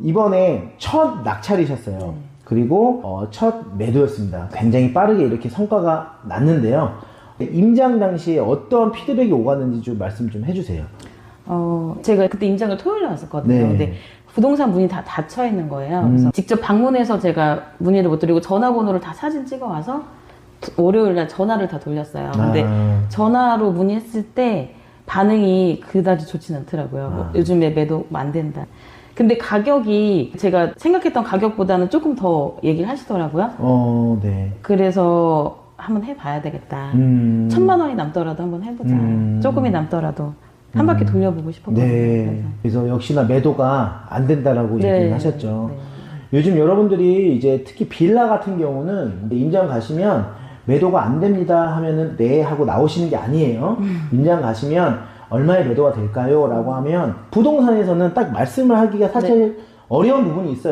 이번에 첫 낙찰이셨어요. 네. 그리고 어, 첫 매도였습니다. 굉장히 빠르게 이렇게 성과가 났는데요. 임장 당시에 어떤 피드백이 오갔는지 좀 말씀 좀 해주세요. 어, 제가 그때 임장을 토요일에 왔었거든요. 네. 근데 부동산 문이 다 닫혀 있는 거예요. 음. 그래서 직접 방문해서 제가 문의를 못 드리고 전화번호를 다 사진 찍어 와서 월요일 날 전화를 다 돌렸어요. 근데 아, 전화로 문의했을 때 반응이 그다지 좋진 않더라고요. 뭐 아. 요즘에 매도 안 된다. 근데 가격이 제가 생각했던 가격보다는 조금 더 얘기를 하시더라고요. 어, 네. 그래서 한번 해봐야 되겠다. 음, 천만 원이 남더라도 한번 해보자. 음. 조금이 남더라도 한 바퀴 돌려보고 싶었거든요. 네. 그래서 역시나 매도가 안 된다라고 그래서. 얘기를 네. 하셨죠. 네. 요즘 여러분들이 이제 특히 빌라 같은 경우는 임장 가시면 매도가 안 됩니다 하면은 네 하고 나오시는 게 아니에요. 음. 임장 가시면 얼마에 매도가 될까요? 라고 하면 부동산에서는 딱 말씀을 하기가 사실 어려운 부분이 있어요.